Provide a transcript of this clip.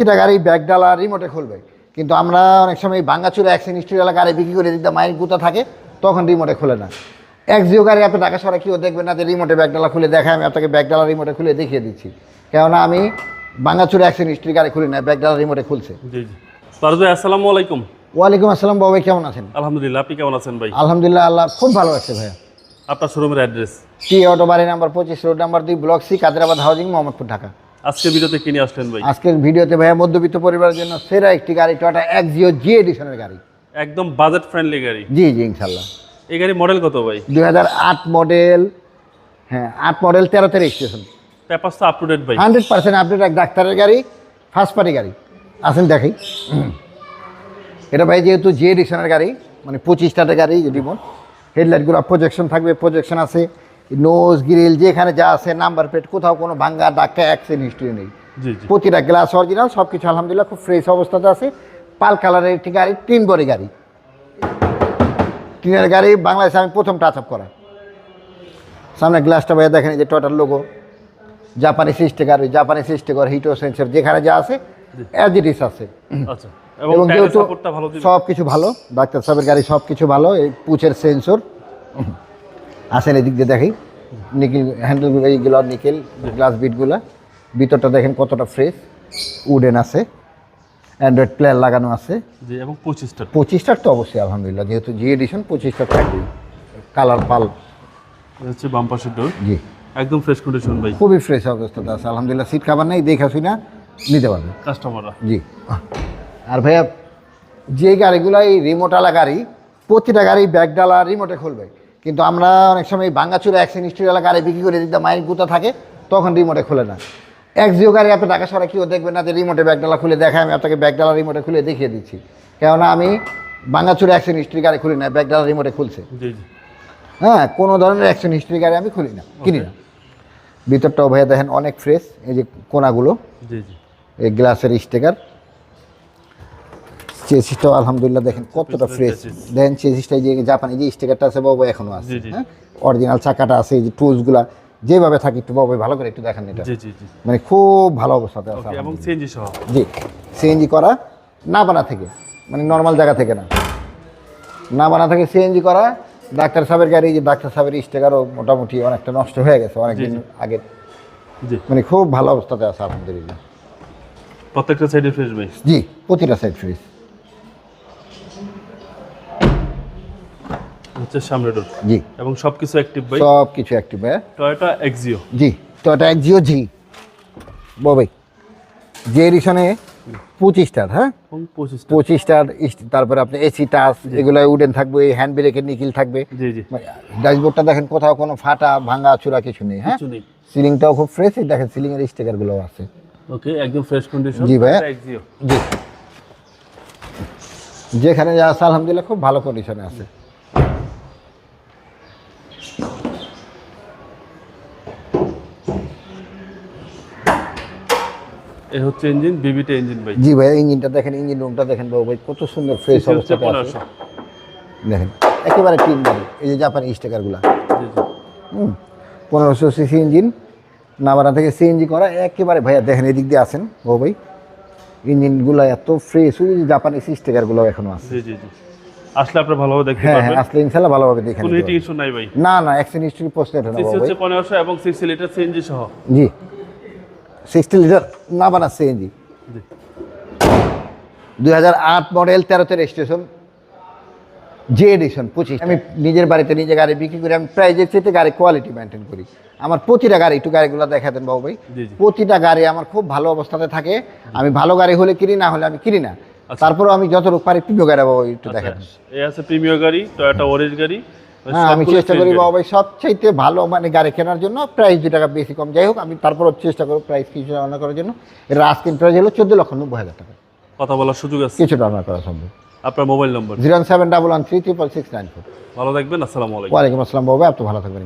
প্রতিটা গাড়ি ব্যাগ ডালা রিমোটে খুলবে। কিন্তু আমরা অনেক সময় ভাঙ্গাচুরা অ্যাক্সিডেন্ট হিস্ট্রি গাড়ি বিক্রি করে দিতে মাইন গুতা থাকে তখন রিমোটে খুলে না। এক জিও গাড়ি আপনি ঢাকা শহরে কেউ দেখবেন না যে রিমোটে ব্যাগ ডালা খুলে দেখায় আমি আপনাকে ব্যাগ ডালা রিমোটে খুলে দেখিয়ে দিচ্ছি। কেননা আমি ভাঙ্গাচুরা অ্যাক্সিডেন্ট হিস্ট্রি গাড়ি খুলি না ব্যাগ ডালা রিমোটে খুলছে। জি জি। ভাই আসসালামু আলাইকুম। ওয়ালাইকুম আসসালাম বাবা ভাই, কেমন আছেন? আলহামদুলিল্লাহ আপনি কেমন আছেন ভাই? আলহামদুলিল্লাহ আল্লাহ খুব ভালো আছে ভাইয়া। আপনার শোরুমের অ্যাড্রেস টি অটো বাড়ি নাম্বার পঁচিশ রোড নাম্বার দুই block C Kaderabad housing Mohammadpur Dhaka. আজকে ভিডিওতে কিনে আসলেন ভাই? আজকের ভিডিওতে ভাইয়া মধ্যবিত্ত পরিবারের জন্য সেরা একটি গাড়ি টয়টা এক্সিও জি এডিশনের গাড়ি। একদম বাজেট ফ্রেন্ডলি গাড়ি। জি জি ইনশাল্লাহ এই গাড়ি মডেল কত ভাই? দুই হাজার আট মডেল হ্যাঁ আট মডেল তেরোতে রেজিস্ট্রেশন পেপারস তো আপ টু ডেট ভাই। হান্ড্রেড পার্সেন্ট আপডেট এক ডাক্তারের গাড়ি ফার্স্ট পার্টি গাড়ি। আসেন দেখি। এটা ভাই যেহেতু জি এডিশনের গাড়ি মানে পঁচিশ টাকার গাড়ি রিমোট হেডলাইটগুলো প্রজেকশন থাকবে প্রজেকশন আছে। নোজ গ্রিল যেখানে যা আছে নাম্বার প্লেট কোথাও কোনো ভাঙ্গা ডাক্কা অ্যাক্সিডেন্ট হিস্ট্রি নেই। প্রতিটা গ্লাস অরিজিনাল সব কিছু আলহামদুলিল্লাহ খুব ফ্রেশ অবস্থাতে আছে। পাল কালারের একটি গাড়ি তিন বড়ি গাড়ি। টিনের গাড়ি বাংলাদেশে আমি প্রথম টাচ আপ করা সামনে গ্লাসটা ভাইয়া দেখেন যে টোটাল লোগো জাপানি স্টিকার ওই জাপানি স্টিকার হিটো সেন্সর যেখানে যা আছে অ্যাজ ইট ইস আছে। আচ্ছা এবং যেহেতু সব কিছু ভালো ডাক্তার সাহেবের গাড়ি সব কিছু ভালো এই পুচের সেন্সর আসেন এদিক দিয়ে দেখি। নিকেল হ্যান্ডেলগুলো এইগুলো নিকেল গ্লাস বিটগুলো ভিতরটা দেখেন কতটা ফ্রেশ উডেন আছে অ্যান্ড্রয়েড প্লেয়ার লাগানো আছে। এবং পঁচিশটা। পঁচিশটার তো অবশ্যই আলহামদুলিল্লাহ যেহেতু জি এডিশন পঁচিশটার থাকবেই কালার পাল হচ্ছে বাম পাশের ডোর জি। একদম ফ্রেশ কন্ডিশন ভাই। খুবই ফ্রেশ অবস্থাতে আছে আলহামদুলিল্লাহ। সিট খাবার নেই দেখে শুনে নিতে পারবে। কাস্টমাররা জি। আর ভাইয়া যে গাড়িগুলো এই রিমোটওয়ালা গাড়ি প্রতিটা গাড়ি ব্যাগ ডালা রিমোটে খুলবে। কিন্তু আমরা অনেক সময় ভাঙ্গাচুরা অ্যাক্সিডেন্ট হিস্ট্রিওয়ালা গাড়ি বিক্রি করে দিতে মাইন গুতা থাকে তখন রিমোটে খুলে না। এক জিও গাড়ি আপনি টাকা শহরে কেউ দেখবেন না যে রিমোটে ব্যাগ ডালা খুলে দেখায় আমি আপনাকে ব্যাগ ডালা রিমোটে খুলে দেখিয়ে দিচ্ছি। কেননা আমি ভাঙ্গাচুরা অ্যাক্সিডেন্ট হিস্ট্রি গাড়ি খুলি না ব্যাগ ডালা রিমোটে খুলছে। হ্যাঁ কোনো ধরনের অ্যাকশন হিস্ট্রি গাড়ি আমি খুলি না কিনি না। ভিতরটাও ভাইয়া দেখেন অনেক ফ্রেশ এই যে কোনাগুলো এই গ্লাসের স্টিকার চেসিসটাও আলহামদুলিল্লাহ দেখেন কতটা ফ্রেশ। দেখেন চেসিসটা যে জাপানি যে স্টিকারটা আছে বাবু এখনও আছে। হ্যাঁ? অরিজিনাল চাকাটা আছে এই যে টুলসগুলা যেভাবে থাকে একটু বাবু ভালো করে একটু দেখেন এটা। মানে খুব ভালো অবস্থাতে আছে এবং। সিএনজি সহ? জি সিএনজি করা না বানা থেকে মানে নর্মাল জায়গা থেকে না। না বানা থেকে সিএনজি করা ডাক্তার সাহেবের গাড়ি যে ডাক্তার সাহেবের স্টিকারও মোটামুটি অনেকটা নষ্ট হয়ে গেছে অনেকদিন আগে। মানে খুব ভালো অবস্থাতে আছে আলহামদুলিল্লাহ। প্রত্যেকটা সাইডে ফ্রেশ ভাই? জি প্রতিটা সাইড ফ্রিজ হচ্ছে সামনে ডোর জি। এবং সবকিছু অ্যাক্টিভ ভাই সব কিছু অ্যাক্টিভ ভাইয়া টয়োটা এক্সিও জি তো এটা এক জিও জি ববাই যে এডিশনে পঁচিশটার হ্যাঁ পঁচিশটার তারপরে আপনি এসি টাচ এগুলো উডেন থাকবে হ্যান্ড ব্রেকের নিকিল থাকবে। ড্যাশবোর্ডটা দেখেন কোথাও কোনো ফাটা ভাঙা চূড়া কিছু নেই হ্যাঁ? সিলিংটাও খুব ফ্রেশ দেখেন সিলিং এর স্টিকারগুলো আছে। ওকে একদম ফ্রেশ কন্ডিশন জি ভাইয়া। জি। যেখানে যা আছে আলহামদুলিল্লাহ খুব ভালো কন্ডিশনে আছে। এই হচ্ছে ইঞ্জিন বিবিটি ইঞ্জিন ভাই। জি ভাই ইঞ্জিনটা দেখেন ইঞ্জিন রুমটা দেখেন বাবু ভাই কত সুন্দর ফ্রেশ অবস্থাতে আছে। দেখেন একেবারে টিন গাড়ি এই যে জাপানি স্টিকারগুলো হুম পনেরোশো সিসি ইঞ্জিন নাবারা থেকে সিএনজি করা একেবারে ভাইয়া দেখেন এদিক দিয়ে আছেন বাবু ভাই। ইঞ্জিনগুলো এত ফ্রেশ ওই যে জাপানি স্টিকারগুলো এখনও আছে। জি জি জি। আসলে আপনি ভালোভাবে দেখতে হ্যাঁ হ্যাঁ আসলে ইনশাল্লাহ ভালোভাবে দেখেন কোনো ইস্যু নাই ভাই। না না অ্যাক্সিডেন্ট হিস্ট্রি পোস্ট এটা না ভাই। এবং সিক্সটি লিটার সিএনজি সহ। জি। সিক্সটি লিটার না বানা সিএনজি। জি। দুই হাজার আট মডেল তেরোতে রেজিস্ট্রেশন যে এডিশন পঁচিশ। আমি নিজের বাড়িতে নিজে গাড়ি বিক্রি করি আমি প্রাইজের চেয়ে গাড়ি কোয়ালিটি মেনটেন করি। আমার প্রতিটা গাড়ি একটু গাড়িগুলো দেখাতেন বাবু ভাই। জি, জি। প্রতিটা গাড়ি আমার খুব ভালো অবস্থাতে থাকে। আমি ভালো গাড়ি হলে কিনি না হলে আমি কিনি না। আচ্ছা। তারপরেও আমি যতটুকু পারি প্রিয় গাড়ি বাবু একটু দেখাতেন এই আছে প্রিমিয়ার গাড়ি টয়োটা ওরেঞ্জ গাড়ি। আমি চেষ্টা করি বাবা বাবু ভাই সবচাইতে ভালো মানে গাড়ি কেনার জন্য প্রাইস দু টাকা বেশি কম। যাই হোক আমি তারপর চেষ্টা করব প্রাইস কিছু রান্না করার জন্য। এটা আস্কিন প্রাইস হলো চোদ্দ লক্ষ নব্বই হাজার টাকা। কথা বলার সুযোগ আছে। কিছু রান্না করা সম্ভব। আপনার mobile number zero seven double one three triple six nine four. ভালো থাকবেন আসসালামু আলাইকুম। ওয়ালাইকুম আসসালাম বাবু আপনি ভালো থাকবেন।